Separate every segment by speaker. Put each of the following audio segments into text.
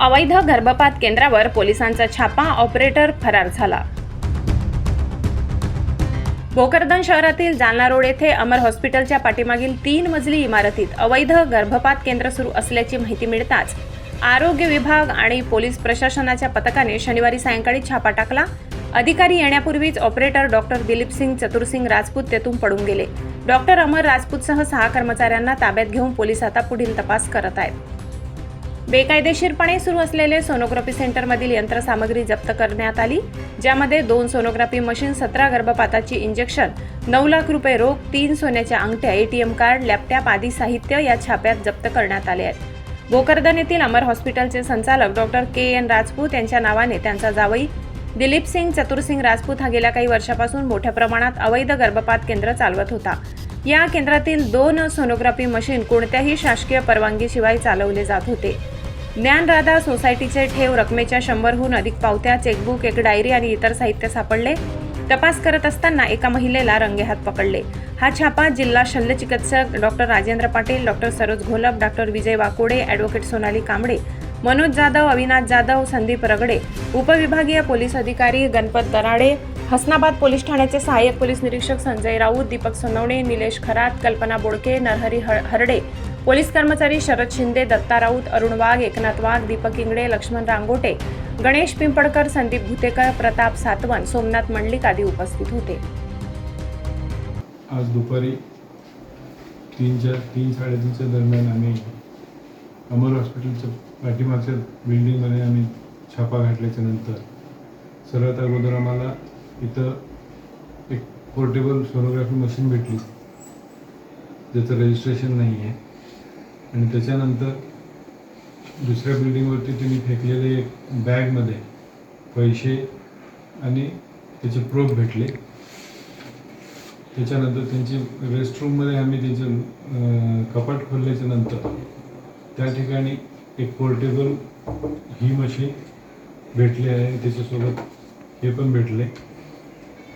Speaker 1: अवैध गर्भपात केंद्रावर पोलिसांचा छापा ऑपरेटर फरार झाला. भोकरदन शहरातील जालना रोड येथे अमर हॉस्पिटलच्या पाठीमागील तीन मजली इमारतीत अवैध गर्भपात केंद्र सुरू असल्याची माहिती मिळताच आरोग्य विभाग आणि पोलीस प्रशासनाच्या पथकाने शनिवारी सायंकाळी छापा टाकला अधिकारी येण्यापूर्वीच ऑपरेटर डॉक्टर दिलीप सिंग चतुरसिंग राजपूत तेथून पडून गेले. डॉक्टर अमर राजपूतसह सहा कर्मचाऱ्यांना ताब्यात घेऊन पोलीस आता पुढील तपास करत आहेत. बेकायदेशीरपणे सुरू असलेले सोनोग्राफी सेंटरमधील यंत्रसामग्री जप्त करण्यात आली ज्यामध्ये दोन सोनोग्राफी मशीन सतरा गर्भपाताची इंजेक्शन नऊ लाख रुपये रोख तीन सोन्याच्या अंगठ्या एटीएम कार्ड लॅपटॉप आदी साहित्य या छाप्यात जप्त करण्यात आले आहेत. भोकरदन येथील अमर हॉस्पिटलचे संचालक डॉक्टर के एन राजपूत यांच्या नावाने त्यांचा जावई दिलीप सिंग चतुरसिंग राजपूत हा गेल्या काही वर्षापासून मोठ्या प्रमाणात अवैध गर्भपात केंद्र चालवत होता. या केंद्रातील दोन सोनोग्राफी मशीन कोणत्याही शासकीय परवानगीशिवाय चालवले जात होते. ज्ञानराधा सोसायटीचे ठेव रकमेच्या शंभरहून अधिक पावत्या चेकबुक एक डायरी आणि इतर साहित्य सापडले. तपास करत असताना एका महिलेला रंगेहात पकडले. हा छापा जिल्हा शल्यचिकित्सक doctor Rajendra Patil doctor Saroj Gholap doctor Vijay Wakode advocate Sonali Kambade Manoj Jadhav Avinash Jadhav Sandeep Ragade उपविभागीय पोलीस अधिकारी गणपत दराडे हसनाबाद पोलीस ठाण्याचे सहाय्यक पोलीस निरीक्षक संजय राऊत दीपक सोनवणे निलेश खरात कल्पना बोडके नरहरी हरडे पोलीस कर्मचारी शरद शिंदे दत्ता राऊत अरुण वाघ एकनाथ वाघ दीपक इंगडे लक्ष्मण रांगोटे गणेश पिंपडकर संदीप भुतेकर प्रताप सातवन सोमनाथ मंडलिक आदी उपस्थित होते.
Speaker 2: आज दुपारी तीनच्या तीन साडेतीनच्या दरम्यान आम्ही अमर हॉस्पिटलच्या पाठीमागच्या बिल्डिंगमध्ये आम्ही छापा घातल्याच्या नंतर सर्वात अगोदर आम्हाला इथं एक पोर्टेबल सोनोग्राफी मशीन भेटली. ज्याचं रजिस्ट्रेशन नाही आहे आणि त्याच्यानंतर दुसऱ्या बिल्डिंगवरती त्यांनी फेकलेले एक बॅगमध्ये पैसे आणि त्याचे प्रूफ भेटले. त्याच्यानंतर त्यांची रेस्टरूममध्ये आम्ही त्यांचं कपाट खोलल्याच्या नंतर त्या ठिकाणी एक पोर्टेबल ही मशीन भेटली आहे त्याच्यासोबत हे पण भेटले.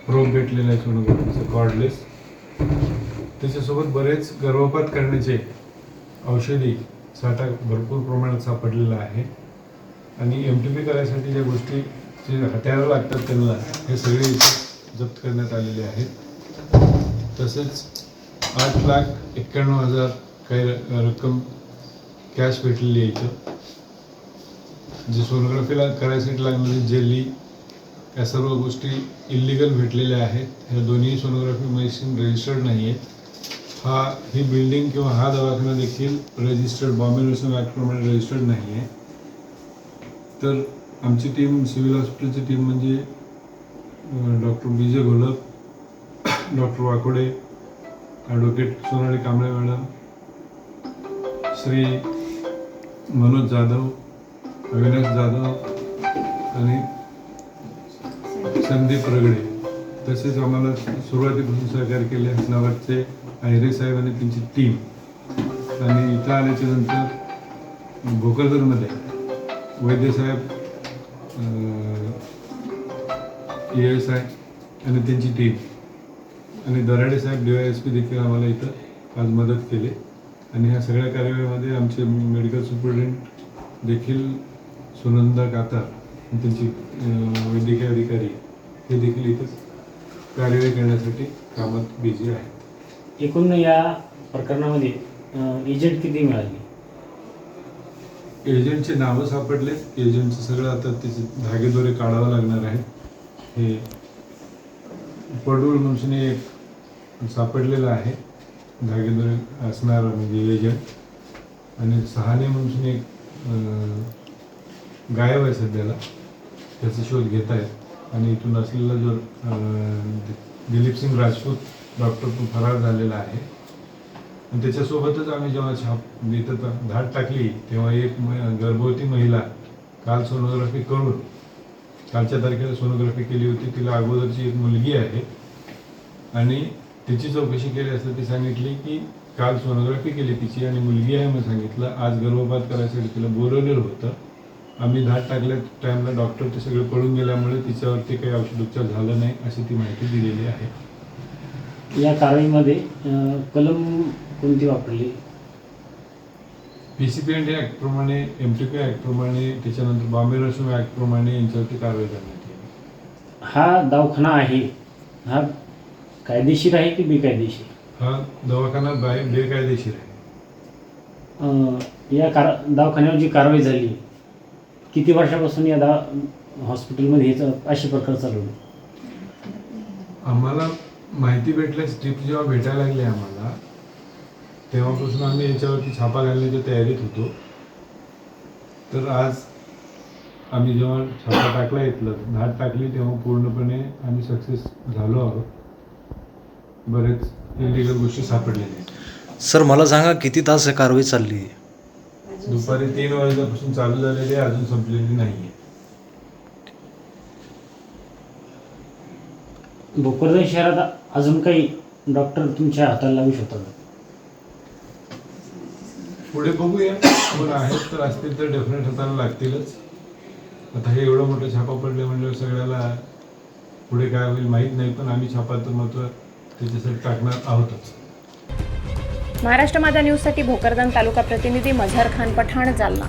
Speaker 2: प्रोब भेटलेलं आहे सोनोग्राफीचं कॉर्डलेस त्याच्यासोबत बरेच गर्भपात करण्याचे औषधी साठा भरपूर प्रमाणात सापडलेला आहे. आणि एम टी पी करायसाठी ज्या गोष्टी जे हत्यारं लागतात त्यांना हे सगळे जप्त करण्यात आलेले आहेत. तसेच आठ लाख एक्क्याण्णव हजार काही र- रक्कम कॅश भेटलेली आहे इथं. जे सोनोग्राफीला करायसाठी लागणारी जेली या सर्व गोष्टी इल्लिगल भेटलेल्या आहेत. ह्या दोन्ही सोनोग्राफी मशीन रजिस्टर्ड नाही आहेत हा ही बिल्डिंग किंवा हा दवाखाना देखील रजिस्टर्ड बॉम्बे नॅशनल ॲक्टप्रमाणे रजिस्टर्ड नाही आहे तर आमची टीम सिव्हिल हॉस्पिटलची टीम म्हणजे doctor Vijay Gholap doctor Wakode advocate Sonali Kamble madam Shri Manoj Jadhav Avinash Jadhav आणि संदीप रगडे. तसेच आम्हाला सुरुवातीपासून सहकार्य केले हसनाबादचे आयरे साहेब आणि त्यांची टीम आणि इथं आल्याच्यानंतर भोकरदरमध्ये वैद्यसाहेब ए एस आय आणि त्यांची टीम आणि Darade Saheb D Y S P देखील आम्हाला इथं आज मदत केली. आणि ह्या सगळ्या कार्यवाहीमध्ये आमचे मेडिकल सुपरिटेंडेंट देखील सुनंदा कातार आणि त्यांची वैद्यकीय अधिकारी हे देखील इथं कार्यवाही करण्यासाठी कामात बिझी आहेत.
Speaker 3: एकूण या प्रकरणामध्ये एजंट किती मिळाली?
Speaker 2: एजंटचे नावं सापडले. एजंटचं सगळं आता त्याचे धागेदोरे काढावं लागणार आहे हे पडूळ म्हणून एक सापडलेलं आहे. धागेदोरे असणार म्हणजे एजंट आणि सहाने म्हणून एक गायब आहे सध्याला. त्याचा शोध घेत आहेत आणि इथून असलेला जो दिलीप सिंग राजपूत डॉक्टर पण फरार झालेला आहे. आणि त्याच्यासोबतच आम्ही जेव्हा छाप इथं त- धाड टाकली तेव्हा एक गर्भवती महिला काल सोनोग्राफी करून कालच्या तारखेला सोनोग्राफी केली होती. तिला अगोदरची एक मुलगी आहे. आणि तिची चौकशी केली असता ती सांगितली की काल सोनोग्राफी केली तिची आणि मुलगी आहे म्हणून सांगितलं. आज गर्भपात करायसाठी तिला बोलवलेलं होतं. आम्ही धाड टाकल्या टाईमला डॉक्टर ते सगळे पळून गेल्यामुळे तिच्यावरती काही औषधोपचार झालं नाही अशी ती माहिती दिलेली आहे.
Speaker 3: या कारवाईमध्ये कलम कोणती वापरली?
Speaker 2: P C P N D ॲक्टप्रमाणे M T P ॲक्टप्रमाणे त्याच्यानंतर बॉम्बे रसूम ॲक्टप्रमाणे यांच्यावरती कारवाई करण्यात येईल.
Speaker 3: हा दवाखाना आहे. हा कायदेशीर आहे की बेकायदेशीर?
Speaker 2: हा दवाखाना बाय बेकायदेशीर आहे.
Speaker 3: अं, या कार दवाखान्यावर जी कारवाई झाली किती वर्षापासून या दवा हॉस्पिटलमध्ये हे च- असे प्रकार चालवले
Speaker 2: आम्हाला माहिती भेटल्या स्ट्रिप जेव्हा भेटायला लागले आम्हाला तेव्हापासून आम्ही याच्यावरती छापा घालण्याच्या तयारीत होतो. तर आज आम्ही जेव्हा छापा टाकला इथलं धाड टाकली तेव्हा पूर्णपणे आम्ही सक्सेस झालो आहोत. बरेच इलिगल गोष्टी सापडलेल्या आहेत.
Speaker 4: सर मला सांगा किती तास हे कारवाई चालली आहे?
Speaker 2: दुपारी तीन वाजल्यापासून चालू झालेली आहे अजून संपलेली नाही आहे
Speaker 3: भोकरदन शहरात अजून काही डॉक्टर तुमच्या हाताला लागू शकतात
Speaker 2: पुढे बघूया. कोण आहेत तर असतील तर डेफिनेट हाताला लागतीलच. आता हे एवढं मोठं छापा पडले म्हणजे सगळ्याला पुढे काय होईल माहीत नाही पण आम्ही छापा तर मात्र त्याच्यासाठी आहोतच.
Speaker 1: महाराष्ट्र माझा न्यूजसाठी भोकरदन तालुका प्रतिनिधी मझहर खान पठाण जालना.